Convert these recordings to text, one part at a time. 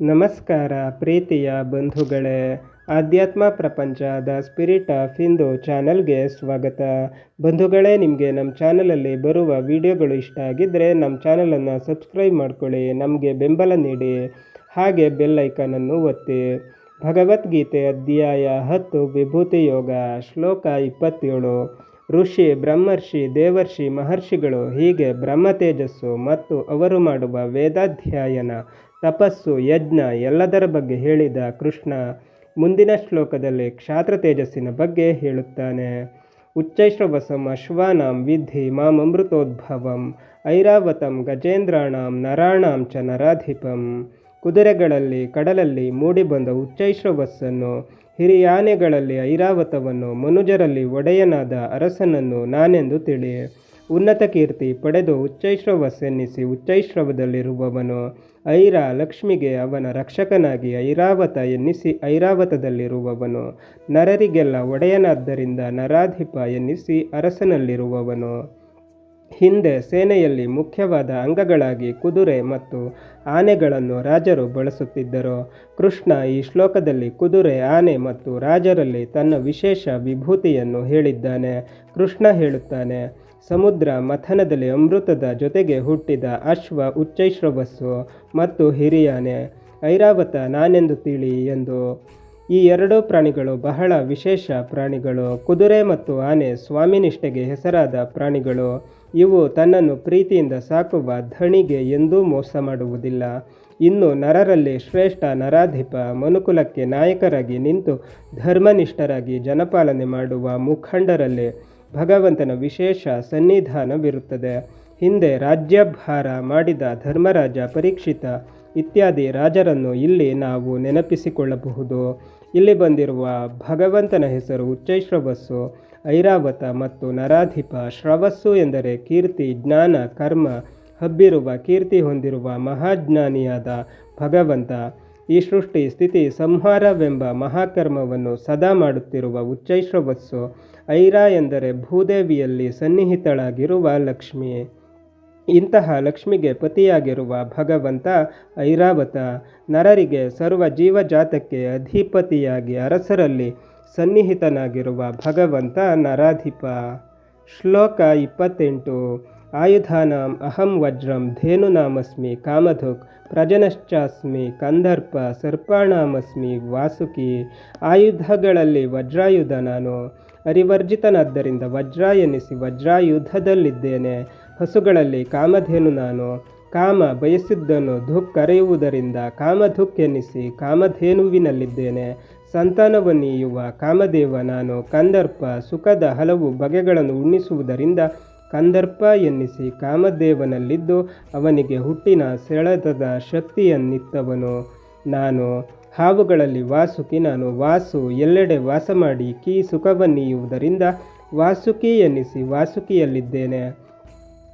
ನಮಸ್ಕಾರ ಪ್ರೀತಿಯ ಬಂಧುಗಳೇ, ಆಧ್ಯಾತ್ಮ ಪ್ರಪಂಚ ದ ಸ್ಪಿರಿಟ್ ಆಫ್ ಹಿಂದೂ ಚಾನಲ್ಗೆ ಸ್ವಾಗತ. ಬಂಧುಗಳೇ, ನಿಮಗೆ ನಮ್ಮ ಚಾನಲಲ್ಲಿ ಬರುವ ವಿಡಿಯೋಗಳು ಇಷ್ಟ ಆಗಿದ್ದರೆ ನಮ್ಮ ಚಾನಲನ್ನು ಸಬ್ಸ್ಕ್ರೈಬ್ ಮಾಡ್ಕೊಳ್ಳಿ, ನಮಗೆ ಬೆಂಬಲ ನೀಡಿ. ಹಾಗೆ ಬೆಲ್ ಐಕಾನನ್ನು ಒತ್ತಿ. ಭಗವದ್ಗೀತೆ ಅಧ್ಯಾಯ ಹತ್ತು, ವಿಭೂತಿ ಯೋಗ, ಶ್ಲೋಕ ಇಪ್ಪತ್ತೇಳು. ಋಷಿ, ಬ್ರಹ್ಮರ್ಷಿ, ದೇವರ್ಷಿ, ಮಹರ್ಷಿಗಳು ಹೀಗೆ ಬ್ರಹ್ಮ ತೇಜಸ್ಸು ಮತ್ತು ಅವರು ಮಾಡುವ ವೇದಾಧ್ಯಯನ ತಪಸ್ಸು, ಯಜ್ಞ ಎಲ್ಲದರ ಬಗ್ಗೆ ಹೇಳಿದ ಕೃಷ್ಣ ಮುಂದಿನ ಶ್ಲೋಕದಲ್ಲಿ ಕ್ಷಾತ್ರ ತೇಜಸ್ಸಿನ ಬಗ್ಗೆ ಹೇಳುತ್ತಾನೆ. ಉಚ್ಚೈಶ್ರವಸಂ ಅಶ್ವಾನಾಂ ವಿಧಿ ಮಾಮೃತೋದ್ಭವಂ ಐರಾವತಂ ಗಜೇಂದ್ರಾಣಾಂ ನರಾಣಾಂ ಚ ನರಾಧಿಪಂ. ಕುದುರೆಗಳಲ್ಲಿ, ಕಡಲಲ್ಲಿ ಮೂಡಿಬಂದ ಉಚ್ಚೈಶ್ರವಸ್ಸನ್ನು, ಹಿರಿಯಾನೆಗಳಲ್ಲಿ ಐರಾವತವನ್ನು, ಮನುಜರಲ್ಲಿ ಒಡೆಯನಾದ ಅರಸನನ್ನು ನಾನೆಂದು ತಿಳಿ. ಉನ್ನತ ಕೀರ್ತಿ ಪಡೆದು ಉಚ್ಚೈಶ್ರವಸ್ಸೆನ್ನಿಸಿ ಉಚ್ಚೈಶ್ರವದಲ್ಲಿರುವವನು ಐರ ಲಕ್ಷ್ಮಿಗೆ ಅವನ ರಕ್ಷಕನಾಗಿ ಐರಾವತ ಎನ್ನಿಸಿ ಐರಾವತದಲ್ಲಿರುವವನು. ನರರಿಗೆಲ್ಲ ಒಡೆಯನಾದ್ದರಿಂದ ನರಾಧಿಪ ಎನ್ನಿಸಿ ಅರಸನಲ್ಲಿರುವವನು. ಹಿಂದೆ ಸೇನೆಯಲ್ಲಿ ಮುಖ್ಯವಾದ ಅಂಗಗಳಾಗಿ ಕುದುರೆ ಮತ್ತು ಆನೆಗಳನ್ನು ರಾಜರು ಬಳಸುತ್ತಿದ್ದರು. ಕೃಷ್ಣ ಈ ಶ್ಲೋಕದಲ್ಲಿ ಕುದುರೆ, ಆನೆ ಮತ್ತು ರಾಜರಲ್ಲಿ ತನ್ನ ವಿಶೇಷ ವಿಭೂತಿಯನ್ನು ಹೇಳಿದ್ದಾನೆ. ಕೃಷ್ಣ ಹೇಳುತ್ತಾನೆ ಸಮುದ್ರ ಮಥನದಲ್ಲಿ ಅಮೃತದ ಜೊತೆಗೆ ಹುಟ್ಟಿದ ಅಶ್ವ ಉಚ್ಚೈಶ್ರವಸ್ಸು ಮತ್ತು ಹಿರಿಯಾನೆ, ಐರಾವತ ನಾನೆಂದು ತಿಳಿ ಎಂದು. ಈ ಎರಡೂ ಪ್ರಾಣಿಗಳು ಬಹಳ ವಿಶೇಷ ಪ್ರಾಣಿಗಳು. ಕುದುರೆ ಮತ್ತು ಆನೆ ಸ್ವಾಮಿನಿಷ್ಠೆಗೆ ಹೆಸರಾದ ಪ್ರಾಣಿಗಳು. ಇವು ತನ್ನನ್ನು ಪ್ರೀತಿಯಿಂದ ಸಾಕುವ ಧಣಿಗೆ ಎಂದೂ ಮೋಸ ಮಾಡುವುದಿಲ್ಲ. ಇನ್ನು ನರರಲ್ಲಿ ಶ್ರೇಷ್ಠ ನರಾಧಿಪ ಮನುಕುಲಕ್ಕೆ ನಾಯಕರಾಗಿ ನಿಂತು ಧರ್ಮನಿಷ್ಠರಾಗಿ ಜನಪಾಲನೆ ಮಾಡುವ ಮುಖಂಡರಲ್ಲಿ ಭಗವಂತನ ವಿಶೇಷ ಸನ್ನಿಧಾನವಿರುತ್ತದೆ. ಹಿಂದೆ ರಾಜ್ಯಭಾರ ಮಾಡಿದ ಧರ್ಮರಾಜ ಪರೀಕ್ಷಿತ ಇತ್ಯಾದಿ ರಾಜರನ್ನು ಇಲ್ಲಿ ನಾವು ನೆನಪಿಸಿಕೊಳ್ಳಬಹುದು. ಇಲ್ಲಿ ಬಂದಿರುವ ಭಗವಂತನ ಹೆಸರು ಉಚ್ಚೈಶ್ರವಸ್ಸು, ಐರಾವತ ಮತ್ತು ನರಾಧಿಪ ಶ್ರವಸ್ಸು ಎಂದರೆ ಕೀರ್ತಿ, ಜ್ಞಾನ, ಕರ್ಮ, ಹಬ್ಬಿರುವ ಕೀರ್ತಿ ಹೊಂದಿರುವ ಮಹಾಜ್ಞಾನಿಯಾದ ಭಗವಂತ. ಈ ಸೃಷ್ಟಿ, ಸ್ಥಿತಿ, ಸಂಹಾರವೆಂಬ ಮಹಾಕರ್ಮವನ್ನು ಸದಾ ಮಾಡುತ್ತಿರುವ ಉಚ್ಚೈಶ್ರವಸ್ಸು ಐರ ಎಂದರೆ ಭೂದೇವಿಯಲ್ಲಿ ಸನ್ನಿಹಿತಳಾಗಿರುವ ಲಕ್ಷ್ಮಿಯೇ ಇಂತಹ ಲಕ್ಷ್ಮಿಗೆ ಪತಿಯಾಗಿರುವ ಭಗವಂತ ಐರಾವತ, ನರರಿಗೆ ಸರ್ವ ಜೀವಜಾತಕ್ಕೆ ಅಧಿಪತಿಯಾಗಿ ಅರಸರಲ್ಲಿ ಸನ್ನಿಹಿತನಾಗಿರುವ ಭಗವಂತ ನರಾಧಿಪ. ಶ್ಲೋಕ ಇಪ್ಪತ್ತೆಂಟು. ಆಯುಧಾನಾಂ ಅಹಂ ವಜ್ರಂ ಧೇನುನಾಮಸ್ಮಿ ಕಾಮಧುಕ್ ಪ್ರಜನಶ್ಚಾಸ್ಮಿ ಕಂದರ್ಪ ಸರ್ಪಾಣಾಮಸ್ಮಿ ವಾಸುಕಿ ಆಯುಧಗಳಲ್ಲಿ ವಜ್ರಾಯುಧ ನಾನು ಅರಿವರ್ಜಿತನಾದ್ದರಿಂದ ವಜ್ರ ಎನಿಸಿ ವಜ್ರಾಯುಧದಲ್ಲಿದ್ದೇನೆ ಹಸುಗಳಲ್ಲಿ ಕಾಮಧೇನು ನಾನು ಕಾಮ ಬಯಸಿದ್ದನ್ನು ಧುಕ್ ಕರೆಯುವುದರಿಂದ ಕಾಮಧುಕ್ ಎನಿಸಿ ಕಾಮಧೇನುವಿನಲ್ಲಿದ್ದೇನೆ ಸಂತಾನವನ್ನೀಯುವ ಕಾಮದೇವ ನಾನು ಕಂದರ್ಪ ಸುಖದ ಹಲವು ಬಗೆಗಳನ್ನು ಉಣ್ಣಿಸುವುದರಿಂದ ಕಂದರ್ಪ ಎನ್ನಿಸಿ ಕಾಮದೇವನಲ್ಲಿದ್ದು ಅವನಿಗೆ ಹುಟ್ಟಿನ ಸೆಳೆತದ ಶಕ್ತಿಯನ್ನಿತ್ತವನು. ನಾನು ಹಾವುಗಳಲ್ಲಿ ವಾಸುಕಿ, ನಾನು ವಾಸು, ಎಲ್ಲೆಡೆ ವಾಸ ಮಾಡಿ ಕೀ ಸುಖವನ್ನೀಯುವುದರಿಂದ ವಾಸುಕಿ ಎನ್ನಿಸಿ ವಾಸುಕಿಯಲ್ಲಿದ್ದೇನೆ.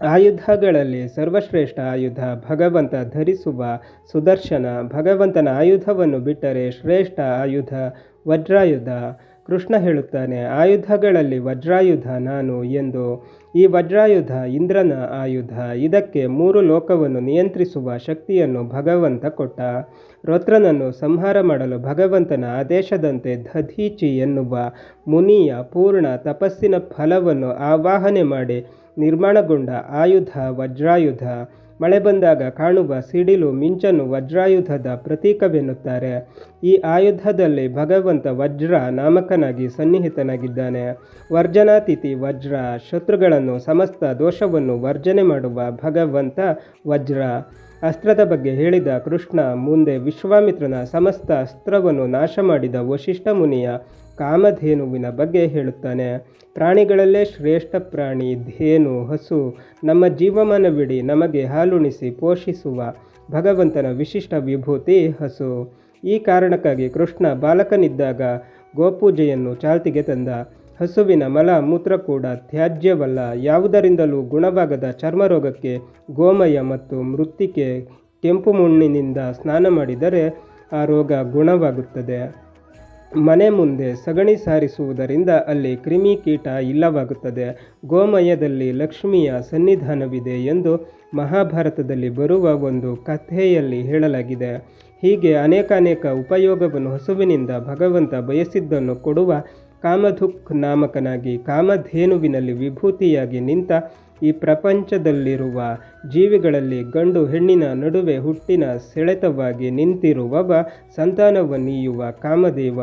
ಆಯುಧಗಳಲ್ಲಿ ಸರ್ವಶ್ರೇಷ್ಠ ಆಯುಧ ಭಗವಂತ ಧರಿಸುವ ಸುದರ್ಶನ ಭಗವಂತನ ಆಯುಧವನ್ನು ಬಿಟ್ಟರೆ ಶ್ರೇಷ್ಠ ಆಯುಧ ವಜ್ರಾಯುಧ. ಕೃಷ್ಣ ಹೇಳುತ್ತಾನೆ, ಆಯುಧಗಳಲ್ಲಿ ವಜ್ರಾಯುಧ ನಾನು ಎಂದು. ಈ ವಜ್ರಾಯುಧ ಇಂದ್ರನ ಆಯುಧ. ಇದಕ್ಕೆ ಮೂರು ಲೋಕವನ್ನು ನಿಯಂತ್ರಿಸುವ ಶಕ್ತಿಯನ್ನು ಭಗವಂತ ಕೊಟ್ಟ. ರುದ್ರನನ್ನು ಸಂಹಾರ ಮಾಡಲು ಭಗವಂತನ ಆದೇಶದಂತೆ ದಧೀಚಿ ಎನ್ನುವ ಮುನಿಯ ಪೂರ್ಣ ತಪಸ್ಸಿನ ಫಲವನ್ನು ಆವಾಹನೆ ಮಾಡಿ ನಿರ್ಮಾಣಗೊಂಡ ಆಯುಧ ವಜ್ರಾಯುಧ. ಮಳೆ ಬಂದಾಗ ಕಾಣುವ ಸಿಡಿಲು ಮಿಂಚನ್ನು ವಜ್ರಾಯುಧದ ಪ್ರತೀಕವೆನ್ನುತ್ತಾರೆ. ಈ ಆಯುಧದಲ್ಲಿ ಭಗವಂತ ವಜ್ರ ನಾಮಕನಾಗಿ ಸನ್ನಿಹಿತನಾಗಿದ್ದಾನೆ. ವರ್ಜನಾತಿಥಿ ವಜ್ರ ಶತ್ರುಗಳನ್ನು ಸಮಸ್ತ ದೋಷವನ್ನು ವರ್ಜನೆ ಮಾಡುವ ಭಗವಂತ ವಜ್ರ. ಅಸ್ತ್ರದ ಬಗ್ಗೆ ಹೇಳಿದ ಕೃಷ್ಣ ಮುಂದೆ ವಿಶ್ವಾಮಿತ್ರನ ಸಮಸ್ತ ಅಸ್ತ್ರವನ್ನು ನಾಶ ಮಾಡಿದ ವಶಿಷ್ಠ ಮುನಿಯ ಕಾಮಧೇನುವಿನ ಬಗ್ಗೆ ಹೇಳುತ್ತಾನೆ. ಪ್ರಾಣಿಗಳಲ್ಲೇ ಶ್ರೇಷ್ಠ ಪ್ರಾಣಿ, ಧೇನು, ಹಸು, ನಮ್ಮ ಜೀವಮಾನವಿಡೀ ನಮಗೆ ಹಾಲುಣಿಸಿ ಪೋಷಿಸುವ ಭಗವಂತನ ವಿಶಿಷ್ಟ ವಿಭೂತಿ ಹಸು. ಈ ಕಾರಣಕ್ಕಾಗಿ ಕೃಷ್ಣ ಬಾಲಕನಿದ್ದಾಗ ಗೋಪೂಜೆಯನ್ನು ಚಾಲ್ತಿಗೆ ತಂದ. ಹಸುವಿನ ಮಲ ಮೂತ್ರ ಕೂಡ ತ್ಯಾಜ್ಯವಲ್ಲ. ಯಾವುದರಿಂದಲೂ ಗುಣವಾಗದ ಚರ್ಮರೋಗಕ್ಕೆ ಗೋಮಯ ಮತ್ತು ಮೃತ್ತಿಕೆ ಕೆಂಪು ಮಣ್ಣಿನಿಂದ ಸ್ನಾನ ಮಾಡಿದರೆ ಆ ರೋಗ ಗುಣವಾಗುತ್ತದೆ. ಮನೆ ಮುಂದೆ ಸಗಣಿ ಸಾರಿಸುವುದರಿಂದ ಅಲ್ಲಿ ಕ್ರಿಮಿಕೀಟ ಇಲ್ಲವಾಗುತ್ತದೆ. ಗೋಮಯದಲ್ಲಿ ಲಕ್ಷ್ಮಿಯ ಸನ್ನಿಧಾನವಿದೆ ಎಂದು ಮಹಾಭಾರತದಲ್ಲಿ ಬರುವ ಒಂದು ಕಥೆಯಲ್ಲಿ ಹೇಳಲಾಗಿದೆ. ಹೀಗೆ ಅನೇಕ ಅನೇಕ ಉಪಯೋಗವನ್ನು ಹಸುವಿನಿಂದ ಭಗವಂತ ಬಯಸಿದ್ದನ್ನು ಕೊಡುವ ಕಾಮಧುಕ್ ನಾಮಕನಾಗಿ ಕಾಮಧೇನುವಿನಲ್ಲಿ ವಿಭೂತಿಯಾಗಿ ನಿಂತ ಈ ಪ್ರಪಂಚದಲ್ಲಿರುವ ಜೀವಿಗಳಲ್ಲಿ ಗಂಡು ಹೆಣ್ಣಿನ ನಡುವೆ ಹುಟ್ಟಿನ ಸೆಳೆತವಾಗಿ ನಿಂತಿರುವವ ಸಂತಾನವನ್ನೀಯುವ ಕಾಮದೇವ.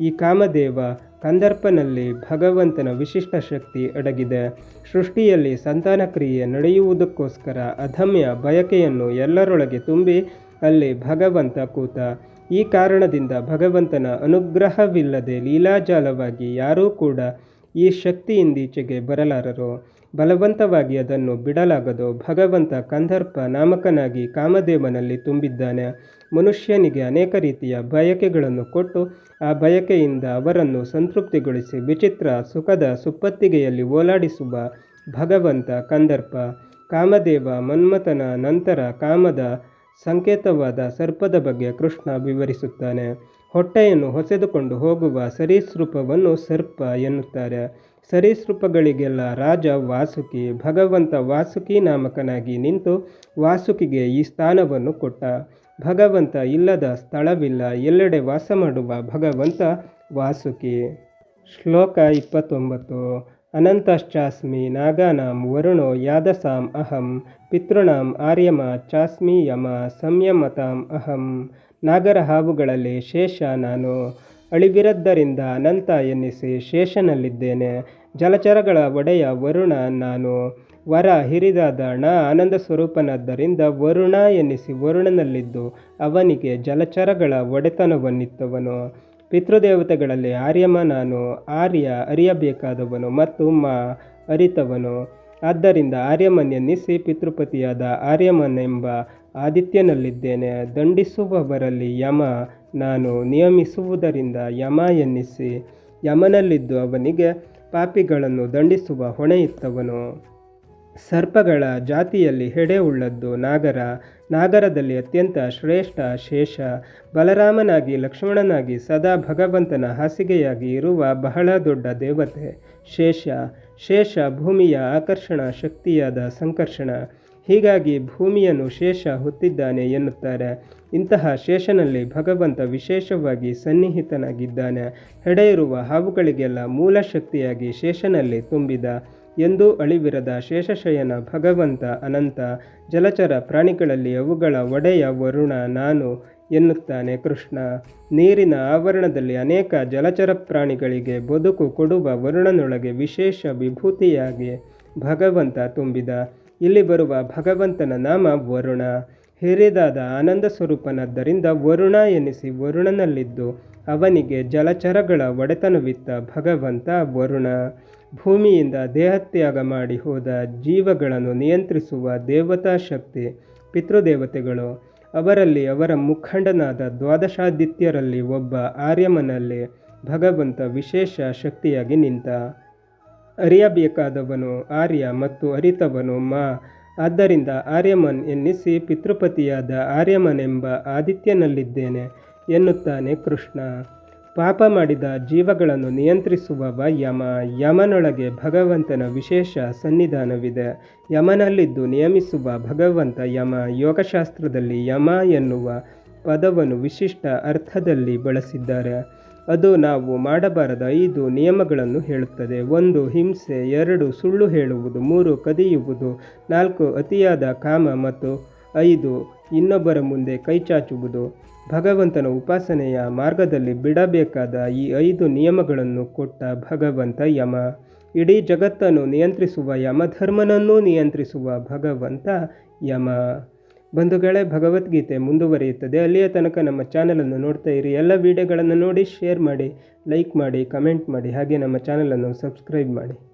ಈ ಕಾಮದೇವ ಕಂದರ್ಪನಲ್ಲಿ ಭಗವಂತನ ವಿಶಿಷ್ಟ ಶಕ್ತಿ ಅಡಗಿದೆ. ಸೃಷ್ಟಿಯಲ್ಲಿ ಸಂತಾನ ಕ್ರಿಯೆ ನಡೆಯುವುದಕ್ಕೋಸ್ಕರ ಅಧಮ್ಯ ಬಯಕೆಯನ್ನು ಎಲ್ಲರೊಳಗೆ ತುಂಬಿ ಅಲ್ಲಿ ಭಗವಂತ ಕೂತ. ಈ ಕಾರಣದಿಂದ ಭಗವಂತನ ಅನುಗ್ರಹವಿಲ್ಲದೆ ಲೀಲಾಜಾಲವಾಗಿ ಯಾರೂ ಕೂಡ ಈ ಶಕ್ತಿಯಿಂದೀಚೆಗೆ ಬರಲಾರರು. ಬಲವಂತವಾಗಿ ಅದನ್ನು ಬಿಡಲಾಗದು ಭಗವಂತ ಕಂದರ್ಪ ನಾಮಕನಾಗಿ ಕಾಮದೇವನಲ್ಲಿ ತುಂಬಿದ್ದಾನೆ. ಮನುಷ್ಯನಿಗೆ ಅನೇಕ ರೀತಿಯ ಬಯಕೆಗಳನ್ನು ಕೊಟ್ಟು ಆ ಬಯಕೆಯಿಂದ ಅವರನ್ನು ಸಂತೃಪ್ತಿಗೊಳಿಸಿ ವಿಚಿತ್ರ ಸುಖದ ಸುಪ್ಪತ್ತಿಗೆಯಲ್ಲಿ ಓಲಾಡಿಸುವ ಭಗವಂತ ಕಂದರ್ಪ. ಕಾಮದೇವ ಮನ್ಮಥನ ನಂತರ ಕಾಮದ ಸಂಕೇತವಾದ ಸರ್ಪದ ಬಗ್ಗೆ ಕೃಷ್ಣ ವಿವರಿಸುತ್ತಾನೆ. ಹೊಟ್ಟೆಯನ್ನು ಹೊಸೆದುಕೊಂಡು ಹೋಗುವ ಸರೀಸೃಪವನ್ನು ಸರ್ಪ ಎನ್ನುತ್ತಾರೆ. ಸರೀಸೃಪಗಳಿಗೆಲ್ಲ ರಾಜ ವಾಸುಕಿ, ಭಗವಂತ ವಾಸುಕಿ ನಾಮಕನಾಗಿ ನಿಂತು ವಾಸುಕಿಗೆ ಈ ಸ್ಥಾನವನ್ನು ಕೊಟ್ಟ. ಭಗವಂತ ಇಲ್ಲದ ಸ್ಥಳವಿಲ್ಲ, ಎಲ್ಲೆಡೆ ವಾಸ ಮಾಡುವ ಭಗವಂತ ವಾಸುಕಿ. ಶ್ಲೋಕ ಇಪ್ಪತ್ತೊಂಬತ್ತು. ಅನಂತಶ್ಚಾಸ್ಮಿ ನಾಗಾನಾಂ ವರುಣೋ ಯಾದಸಾಂ ಅಹಂ, ಪಿತೃಣಾಂ ಆರ್ಯಮ ಚಾಸ್ಮಿ ಯಮ ಸಂಯಮತಾಂ ಅಹಂ. ನಾಗರ ಹಾವುಗಳಲ್ಲಿ ಶೇಷ ನಾನು ಅಳಿವಿರದ್ದರಿಂದ ಅನಂತ ಎನ್ನಿಸಿ ಶೇಷನಲ್ಲಿದ್ದೇನೆ. ಜಲಚರಗಳ ಒಡೆಯ ವರುಣ ನಾನು. ವರ ಹಿರಿದಾದ ಣ ಆನಂದ ಸ್ವರೂಪನಾದ್ದರಿಂದ ವರುಣ ಎನ್ನಿಸಿ ವರುಣನಲ್ಲಿದ್ದು ಅವನಿಗೆ ಜಲಚರಗಳ ಒಡೆತನವನ್ನಿತ್ತವನು. ಪಿತೃದೇವತೆಗಳಲ್ಲಿ ಆರ್ಯಮ ನಾನು. ಆರ್ಯ ಅರಿಯಬೇಕಾದವನು ಮತ್ತು ಮಾ ಅರಿತವನು. ಆದ್ದರಿಂದ ಆರ್ಯಮನ್ ಎನ್ನಿಸಿ ಪಿತೃಪತಿಯಾದ ಆರ್ಯಮನೆಂಬ ಆದಿತ್ಯನಲ್ಲಿದ್ದೇನೆ. ದಂಡಿಸುವವರಲ್ಲಿ ಯಮ, ನಾನು ನಿಯಮಿಸುವುದರಿಂದ ಯಮ ಎನ್ನಿಸಿ, ಯಮನಲ್ಲಿದ್ದು ಅವನಿಗೆ ಪಾಪಿಗಳನ್ನು ದಂಡಿಸುವ ಹೊಣೆಯಿತ್ತವನು. ಸರ್ಪಗಳ ಜಾತಿಯಲ್ಲಿ ಹೆಡೆ ಉಳ್ಳದ್ದು ನಾಗರ, ನಾಗರದಲ್ಲಿ ಅತ್ಯಂತ ಶ್ರೇಷ್ಠ ಶೇಷ, ಬಲರಾಮನಾಗಿ ಲಕ್ಷ್ಮಣನಾಗಿ ಸದಾ ಭಗವಂತನ ಹಾಸಿಗೆಯಾಗಿ ಇರುವ ಬಹಳ ದೊಡ್ಡ ದೇವತೆ ಶೇಷ. ಶೇಷ ಭೂಮಿಯ ಆಕರ್ಷಣ ಶಕ್ತಿಯಾದ ಸಂಕರ್ಷಣ. ಹೀಗಾಗಿ ಭೂಮಿಯನ್ನು ಶೇಷ ಹೊತ್ತಿದ್ದಾನೆ ಎನ್ನುತ್ತಾರೆ. ಇಂತಹ ಶೇಷನಲ್ಲಿ ಭಗವಂತ ವಿಶೇಷವಾಗಿ ಸನ್ನಿಹಿತನಾಗಿದ್ದಾನೆ. ಹೆಡೆಯಿರುವ ಹಾವುಗಳಿಗೆಲ್ಲ ಮೂಲ ಶಕ್ತಿಯಾಗಿ ಶೇಷನಲ್ಲಿ ತುಂಬಿದ. ಎಂದೂ ಅಳಿವಿರದ ಶೇಷಶಯನ ಭಗವಂತ ಅನಂತ. ಜಲಚರ ಪ್ರಾಣಿಗಳಲ್ಲಿ ಅವುಗಳ ಒಡೆಯ ವರುಣ ನಾನು ಎನ್ನುತ್ತಾನೆ ಕೃಷ್ಣ. ನೀರಿನ ಆವರಣದಲ್ಲಿ ಅನೇಕ ಜಲಚರ ಪ್ರಾಣಿಗಳಿಗೆ ಬದುಕು ಕೊಡುವ ವರುಣನೊಳಗೆ ವಿಶೇಷ ವಿಭೂತಿಯಾಗಿ ಭಗವಂತ ತುಂಬಿದ. ಇಲ್ಲಿ ಬರುವ ಭಗವಂತನ ನಾಮ ವರುಣ. ಹಿರಿದಾದ ಆನಂದ ಸ್ವರೂಪನಾದ್ದರಿಂದ ವರುಣ ಎನಿಸಿ ವರುಣನಲ್ಲಿದ್ದು ಅವನಿಗೆ ಜಲಚರಗಳ ಒಡೆತನವಿತ್ತ ಭಗವಂತ ವರುಣ. ಭೂಮಿಯಿಂದ ದೇಹತ್ಯಾಗ ಮಾಡಿ ಹೋದ ಜೀವಗಳನ್ನು ನಿಯಂತ್ರಿಸುವ ದೇವತಾ ಶಕ್ತಿ ಪಿತೃದೇವತೆಗಳು. ಅವರಲ್ಲಿ ಅವರ ಮುಖಂಡನಾದ ದ್ವಾದಶಾದಿತ್ಯರಲ್ಲಿ ಒಬ್ಬ ಆರ್ಯಮನಲ್ಲಿ ಭಗವಂತ ವಿಶೇಷ ಶಕ್ತಿಯಾಗಿ ನಿಂತ. ಅರಿಯಬೇಕಾದವನು ಆರ್ಯ ಮತ್ತು ಅರಿತವನು ಮಾ. ಆದ್ದರಿಂದ ಆರ್ಯಮನ್ ಎನ್ನಿಸಿ ಪಿತೃಪತಿಯಾದ ಆರ್ಯಮನೆಂಬ ಆದಿತ್ಯನಲ್ಲಿದ್ದೇನೆ ಎನ್ನುತ್ತಾನೆ ಕೃಷ್ಣ. ಪಾಪ ಮಾಡಿದ ಜೀವಗಳನ್ನು ನಿಯಂತ್ರಿಸುವವ ಯಮ. ಯಮನೊಳಗೆ ಭಗವಂತನ ವಿಶೇಷ ಸನ್ನಿಧಾನವಿದೆ. ಯಮನಲ್ಲಿದ್ದು ನಿಯಮಿಸುವ ಭಗವಂತ ಯಮ. ಯೋಗಶಾಸ್ತ್ರದಲ್ಲಿ ಯಮ ಎನ್ನುವ ಪದವನ್ನು ವಿಶಿಷ್ಟ ಅರ್ಥದಲ್ಲಿ ಬಳಸಿದ್ದಾರೆ. ಅದು ನಾವು ಮಾಡಬಾರದ ಐದು ನಿಯಮಗಳನ್ನು ಹೇಳುತ್ತದೆ. ಒಂದು, ಹಿಂಸೆ. ಎರಡು, ಸುಳ್ಳು ಹೇಳುವುದು. ಮೂರು, ಕದಿಯುವುದು. ನಾಲ್ಕು, ಅತಿಯಾದ ಕಾಮ. ಮತ್ತು ಐದು, ಇನ್ನೊಬ್ಬರ ಮುಂದೆ ಕೈಚಾಚುವುದು ಭಗವಂತನ ಉಪಾಸನೆಯ ಮಾರ್ಗದಲ್ಲಿ ಬಿಡಬೇಕಾದ ಈ ಐದು ನಿಯಮಗಳನ್ನು ಕೊಟ್ಟ ಭಗವಂತ ಯಮ. ಇಡೀ ಜಗತ್ತನ್ನು ನಿಯಂತ್ರಿಸುವ ಯಮಧರ್ಮನನ್ನೂ ನಿಯಂತ್ರಿಸುವ ಭಗವಂತ ಯಮ. ಬಂಧುಗಳೇ, ಭಗವದ್ಗೀತೆ ಮುಂದುವರಿಯುತ್ತದೆ. ಅಲ್ಲಿಯ ತನಕ ನಮ್ಮ ಚಾನಲನ್ನು ನೋಡ್ತಾ ಇರಿ. ಎಲ್ಲ ವಿಡಿಯೋಗಳನ್ನು ನೋಡಿ, ಶೇರ್ ಮಾಡಿ, ಲೈಕ್ ಮಾಡಿ, ಕಮೆಂಟ್ ಮಾಡಿ, ಹಾಗೆ ನಮ್ಮ ಚಾನಲನ್ನು ಸಬ್ಸ್ಕ್ರೈಬ್ ಮಾಡಿ.